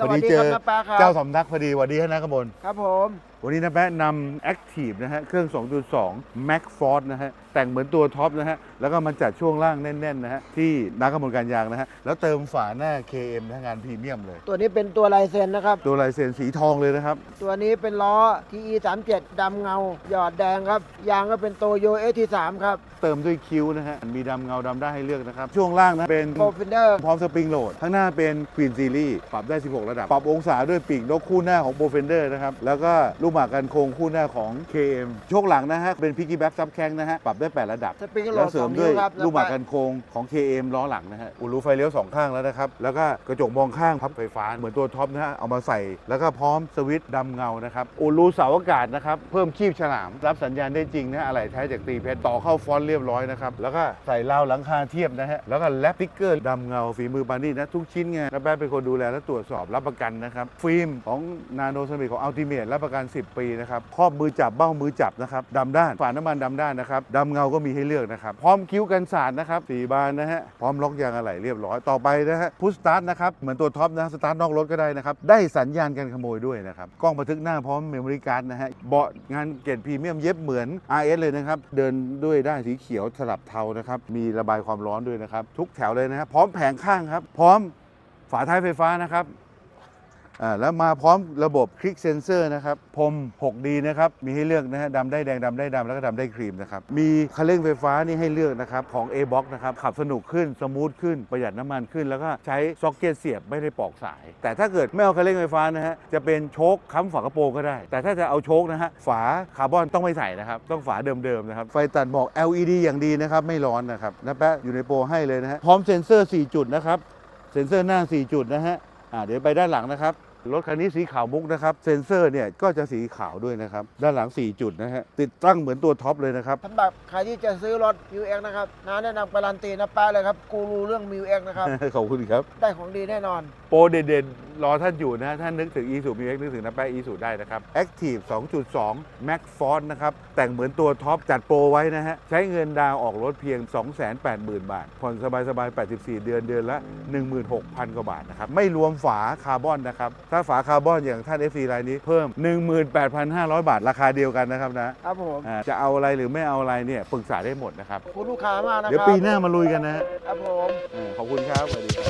สวัสดีเจครับอน้าแป๊ะครับ เจ้าสำนักพอดีสวัสดีฮะนะกบลครับผม วันนี้นะแป๊ะนำ Active นะฮะ เครื่อง 2.2 Max Force นะฮะ แต่งเหมือนตัวท็อปนะฮะ แล้วก็มันจัดช่วงล่างแน่นๆนะฮะ ที่นักกำมลการยางนะฮะ แล้วเติมฝาหน้า KM นะฮะงานพรีเมียมเลย ตัวนี้เป็นตัวลายเซ็นนะครับ ตัวลายเซ็นสีทองเลยนะครับ ตัวนี้เป็นล้อ TE 3 7ดำเงา หยอดแดงครับ ยางก็เป็นโตโยเอที3ครับ เติมด้วยคิ้วนะฮะ มีดำเงาดำได้ให้เลือกนะครับ ช่วงล่างนะเป็น โปรฟินเดอร์พร้อมสปริงโหลด ข้างหน้าเป็น Queen Series ปรับได้ 16 ระดับ ปรับองศาด้วยปีกนกคู่หน้าของ b o f e n d e r นะครับ แล้วก็ลูกหมากกันโครงคู่หน้าของ KM โชคหลังนะฮะ เป็น Piggy Back Sub c a n นะฮะ ปรับได้ 8 ระดับ สปริงโหลแล้วดเสริสอมงด้นิ้ววยครับลูกหมากกันโครงของ KM ล้อหลังนะฮะ อุลูไฟเลี้ยว2ข้างแล้วนะครับ แล้วก็กระจกมองข้างพับไฟฟ้าเหมือนตัวท็อปนะฮะ เอามาใส่ แล้วก็พร้อมสวิตช์ดำเงานะครับ อุลูเสาอากาศนะครับ เพิ่มคีบฉลาม รับสัญญาณได้จริงนะอะไหล่แท้จากตีเพชรต่อเข้าฟอนต์เรียบร้อยนะครับ แล้วก็ใส่ราวหลังคาเทียบนะฮะ แล้วก็แลปสติ๊กเกอร์ดำเงาฝีมือปานี่นะทุกชิ้นไงแล้วแป๊บเป็นคนดูแลและตรวจสอบรับประกันนะครับ ฟิล์มของนาโนสมิของอัลติเมทรับประกัน 10ปีนะครับครอบมือจับเบ้ามือจับนะครับดำด้านฝาน้ำมันดำด้านนะครับดำเงาก็มีให้เลือกนะครับ พร้อมคิ้วกันสาดนะครับสี่บานนะฮะพร้อมล็อกยางอะไหล่เรียบร้อยต่อไปนะฮะพุชสตาร์ทนะครับเหมือนตัวท็อปนะสตาร์ทนอกรถก็ได้นะครับได้สัญญาณการขโมยด้วยนะครับกล้องบันทึกหน้าพร้อมเมมโมรี่การ์ดนะฮะเบาะงานเกรดพรีเมียมเย็บเหมือน RS เลยนะครับเดินด้วยได้สีเขียวสลับเทานะครับมีระบายความร้อนด้วยนะครับทุกแถวเลยนะครับพร้อมแผงข้างครับพร้อมฝาท้ายไฟฟ้านะครับ แล้วมาพร้อมระบบคลิกเซนเซอร์นะครับพรม 6D นะครับ มีให้เลือกนะฮะดำได้แดงดำได้ดำแล้วก็ดำได้ครีมนะครับ มีคันเร่งไฟฟ้านี่ให้เลือกนะครับ ของ A-Box นะครับ ขับสนุกขึ้น สมูทขึ้น ประหยัดน้ำมันขึ้น แล้วก็ใช้ซ็อกเก็ตเสียบไม่ได้ปอกสาย แต่ถ้าเกิดไม่เอาคันเร่งไฟฟ้านะฮะ จะเป็นโชคค้ำฝากระโปรงก็ได้ แต่ถ้าจะเอาโชคนะฮะ ฝาคาร์บอนต้องไม่ใส่นะครับ ต้องฝาเดิมๆนะครับ ไฟตัดหมอก LED อย่างดีนะครับ ไม่ร้อนนะครับนะแป๊ะอยู่ในโปรให้เลยนะฮะ พร้อมเซ็นเซอร์ 4 จุดนะครับ เซ็นเซอร์หน้า 4 จุดนะฮะ อ่าเดี๋ยวไปด้านหลังนะครับ รถคันนี้สีขาวมุกนะครับ เซ็นเซอร์เนี่ยก็จะสีขาวด้วยนะครับ ด้านหลัง 4 จุดนะฮะ ติดตั้งเหมือนตัวท็อปเลยนะครับ สำหรับใครที่จะซื้อรถ m ิวเนะครับน้าแนะนำการันตีนะแป๊ะเลยครับ กูรู้เรื่อง m ิวเนะครับ ขอบคุณครับ ได้ของดีแน่นอน โปรเด่นๆ รอท่านอยู่นะฮะท่านนึกถึง e สูมีนึกถึงน้ำแป้อีสูได้นะครับ Active 2.2 Max Force นะครับ แต่งเหมือนตัวท็อปจัดโปรไว้นะฮะ ใช้เงินดาวน์ออกรถเพียง 280,000 บาท ผ่อนสบายๆ 84 เดือนเดือนละ 16,000 กว่าบาทนะครับ ไม่รวมฝาคาร์บอนนะครับถ้าฝาคาร์บอนอย่างท่าน FC รายนี้เพิ่ม 18,500 บาทราคาเดียวกันนะครับนะครับผมอ่าจะเอาอะไรหรือไม่เอาอะไรเนี่ยปรึกษาได้หมดนะครับ ขอบคุณลูกค้ามากนะคเดี๋ยวรับปีหน้ามาลุยกันนะฮะครับผมอ่าขอบคุณครับสวัสดีครับ